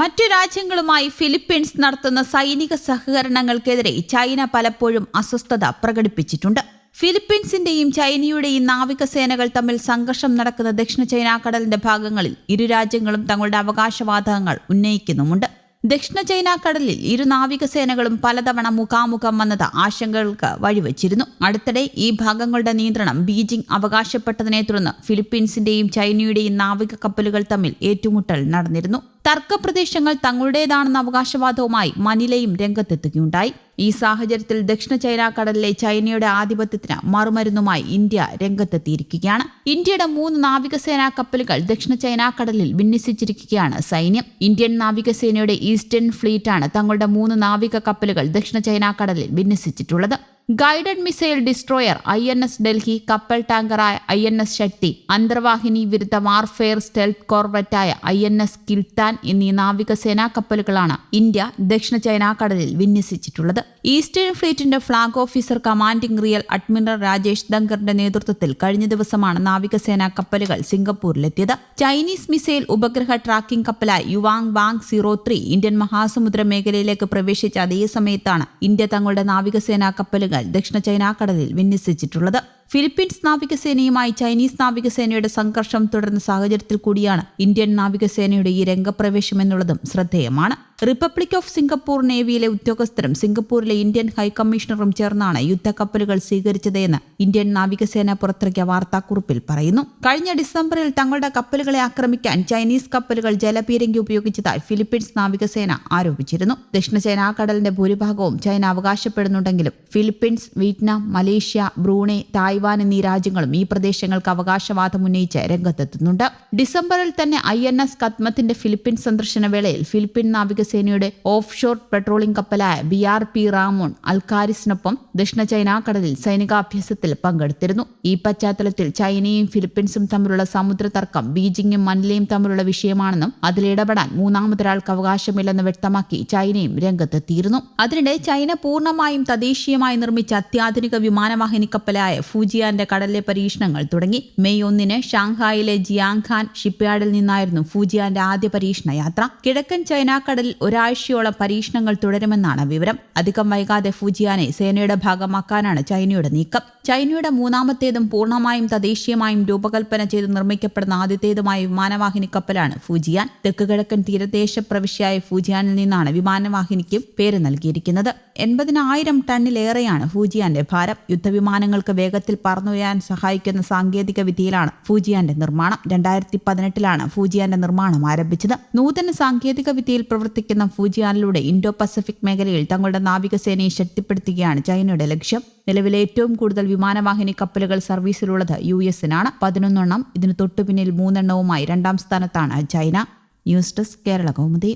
മറ്റു രാജ്യങ്ങളുമായി ഫിലിപ്പീൻസ് നടത്തുന്ന സൈനിക സഹകരണങ്ങൾക്കെതിരെ ചൈന പലപ്പോഴും അസ്വസ്ഥത പ്രകടിപ്പിച്ചിട്ടുണ്ട്. ഫിലിപ്പീൻസിന്റെയും ചൈനയുടെയും നാവികസേനകൾ തമ്മിൽ സംഘർഷം നടക്കുന്ന ദക്ഷിണ ചൈന കടലിന്റെ ഭാഗങ്ങളിൽ ഇരു രാജ്യങ്ങളും തങ്ങളുടെ അവകാശവാദങ്ങൾ ഉന്നയിക്കുന്നുമുണ്ട്. ദക്ഷിണ ചൈന കടലിൽ ഇരു നാവികസേനകളും പലതവണ മുഖാമുഖം വന്നത് ആശങ്കകൾക്ക് വഴിവെച്ചിരുന്നു. അടുത്തിടെ ഈ ഭാഗങ്ങളുടെ നിയന്ത്രണം ബീജിംഗ് അവകാശപ്പെട്ടതിനെ തുടർന്ന് ഫിലിപ്പീൻസിന്റെയും ചൈനയുടെയും നാവിക കപ്പലുകൾ തമ്മിൽ ഏറ്റുമുട്ടൽ നടന്നിരുന്നു. തർക്കപ്രദേശങ്ങൾ തങ്ങളുടേതാണെന്ന അവകാശവാദവുമായി മനിലയും രംഗത്തെത്തുകയുണ്ടായി. ഈ സാഹചര്യത്തിൽ ദക്ഷിണ ചൈന കടലിലെ ചൈനയുടെ ആധിപത്യത്തിന് മറുമരുന്നുമായി ഇന്ത്യ രംഗത്തെത്തിയിരിക്കുകയാണ്. ഇന്ത്യയുടെ മൂന്ന് നാവികസേനാ കപ്പലുകൾ ദക്ഷിണ ചൈന കടലിൽ വിന്യസിച്ചിരിക്കുകയാണ് സൈന്യം. ഇന്ത്യൻ നാവികസേനയുടെ ഈസ്റ്റേൺ ഫ്ലീറ്റാണ് തങ്ങളുടെ മൂന്ന് നാവിക കപ്പലുകൾ ദക്ഷിണ ചൈന കടലിൽ വിന്യസിച്ചിട്ടുള്ളത്. Guided missile destroyer I N S Delhi കപ്പൽ ടാങ്കറായ ഐ എൻ എസ് ശക്തി അന്തർവാഹിനി വിരുദ്ധ വാർഫെയർ സ്റ്റെൽത്ത് കോർവറ്റായ ഐ എൻ എസ് കിൽത്താൻ എന്നീ നാവികസേനാ കപ്പലുകളാണ് ഇന്ത്യ ദക്ഷിണ ചൈന കടലിൽ വിന്യസിച്ചിട്ടുള്ളത്. Eastern ഫ്ലീറ്റിന്റെ flag officer commanding rear admiral Rajesh ദങ്കറിന്റെ നേതൃത്വത്തിൽ കഴിഞ്ഞ ദിവസമാണ് നാവികസേനാ കപ്പലുകൾ സിംഗപ്പൂരിലെത്തിയത്. ചൈനീസ് മിസൈൽ ഉപഗ്രഹ tracking കപ്പലായ Yuan Wang zero three Indian മഹാസമുദ്ര മേഖലയിലേക്ക് പ്രവേശിച്ച അതേ സമയത്താണ് ഇന്ത്യ തങ്ങളുടെ നാവികസേനാ കപ്പലുകൾ ദക്ഷിണ ചൈന കടലിൽ വിന്യസിച്ചിട്ടുള്ളത് ഫിലിപ്പീൻസ് നാവികസേനയുമായി ചൈനീസ് നാവികസേനയുടെ സംഘർഷം തുടർന്ന സാഹചര്യത്തിൽ കൂടിയാണ് ഇന്ത്യൻ നാവികസേനയുടെ ഈ രംഗപ്രവേശം എന്നുള്ളതും ശ്രദ്ധേയമാണ്. റിപ്പബ്ലിക് ഓഫ് സിംഗപ്പൂർ നേവിയിലെ ഉദ്യോഗസ്ഥരും സിംഗപ്പൂരിലെ ഇന്ത്യൻ ഹൈക്കമ്മീഷണറും ചേർന്നാണ് യുദ്ധക്കപ്പലുകൾ സ്വീകരിച്ചതെന്ന് ഇന്ത്യൻ നാവികസേന പുറത്തിറക്കിയ വാർത്താക്കുറിപ്പിൽ പറയുന്നു. കഴിഞ്ഞ ഡിസംബറിൽ തങ്ങളുടെ കപ്പലുകളെ ആക്രമിക്കാൻ ചൈനീസ് കപ്പലുകൾ ജലപീരങ്കി ഉപയോഗിച്ചതായി ഫിലിപ്പീൻസ് നാവികസേന ആരോപിച്ചിരുന്നു. ദക്ഷിണ ചൈനാ കടലിന്റെ ഭൂരിഭാഗവും China അവകാശപ്പെടുന്നുണ്ടെങ്കിലും Philippines Vietnam Malaysia Brunei Taiwan എന്നീ രാജ്യങ്ങളും ഈ പ്രദേശങ്ങൾക്ക് അവകാശവാദം ഉന്നയിച്ച് രംഗത്തെത്തുന്നുണ്ട്. ഡിസംബറിൽ തന്നെ ഐ എൻ എസ് കത്മത്തിന്റെ ഫിലിപ്പീൻ സന്ദർശന വേളയിൽ ഫിലിപ്പീൻ നാവികസേനയുടെ ഓഫ് ഷോർ പെട്രോളിംഗ് കപ്പലായ ബി ആർ പി റാമോൺ അൽക്കാരിസിനൊപ്പം ദക്ഷിണ ചൈന കടലിൽ സൈനികാഭ്യാസത്തിൽ പങ്കെടുത്തിരുന്നു. ഈ പശ്ചാത്തലത്തിൽ ചൈനയും ഫിലിപ്പീൻസും തമ്മിലുള്ള സമുദ്ര തർക്കം ബീജിംഗും മനിലയും തമ്മിലുള്ള വിഷയമാണെന്നും അതിലിടപെടാൻ മൂന്നാമതൊരാൾക്ക് അവകാശമില്ലെന്ന് വ്യക്തമാക്കി ചൈനയും രംഗത്തെത്തിയിരുന്നു. അതിനിടെ ചൈന പൂർണമായും തദ്ദേശീയമായി നിർമ്മിച്ച അത്യാധുനിക വിമാനവാഹിനി കപ്പലായ ഫൂജിയാന്റെ കടലിലെ പരീക്ഷണങ്ങൾ തുടങ്ങി. മെയ് ഒന്നിന് ഷാങ്ഹായിലെ ജിയാങ്ഖാൻ ഷിപ്പ്യാർഡിൽ നിന്നായിരുന്നു ഫുജിയാന്റെ ആദ്യ പരീക്ഷണ യാത്ര. കിഴക്കൻ ചൈനാക്കടലിൽ കടലിൽ ഒരാഴ്ചയോളം പരീക്ഷണങ്ങൾ തുടരുമെന്നാണ് വിവരം. അധികം വൈകാതെ ഫുജിയാനെ സേനയുടെ ഭാഗമാക്കാനാണ് ചൈനയുടെ നീക്കം. ചൈനയുടെ മൂന്നാമത്തേതും പൂർണമായും തദ്ദേശീയമായും രൂപകൽപ്പന ചെയ്ത് നിർമ്മിക്കപ്പെടുന്ന ആദ്യത്തേതുമായ വിമാനവാഹിനി കപ്പലാണ് ഫൂജിയാൻ. തെക്ക് കിഴക്കൻ തീരദേശ പ്രവിശ്യയായ ഫൂജിയാനിൽ നിന്നാണ് വിമാനവാഹിനിക്ക് പേര് നൽകിയിരിക്കുന്നത്. എൺപതിനായിരം ടണ്ണിലേറെയാണ് ഫൂജിയാന്റെ ഭാരം. യുദ്ധവിമാനങ്ങൾക്ക് വേഗത്തിൽ പറന്നുയരാൻ സഹായിക്കുന്ന സാങ്കേതിക വിദ്യയിലാണ് ഫൂജിയാന്റെ നിർമ്മാണം. രണ്ടായിരത്തി പതിനെട്ടിലാണ് ഫൂജിയാന്റെ നിർമ്മാണം ആരംഭിച്ചത്. നൂതന സാങ്കേതിക വിദ്യയിൽ പ്രവർത്തിക്കുന്ന ഫൂജിയാനിലൂടെ ഇൻഡോ പസഫിക് മേഖലയിൽ തങ്ങളുടെ നാവികസേനയെ ശക്തിപ്പെടുത്തുകയാണ് ചൈനയുടെ ലക്ഷ്യം. നിലവിലെ ഏറ്റവും കൂടുതൽ വിമാനവാഹിനി കപ്പലുകൾ സർവീസിലുള്ളത് യു എസിനാണ് പതിനൊന്നെണ്ണം ഇതിന് തൊട്ടുപിന്നിൽ മൂന്നെണ്ണവുമായി രണ്ടാം സ്ഥാനത്താണ് China. News desk Kerala Kaumudi.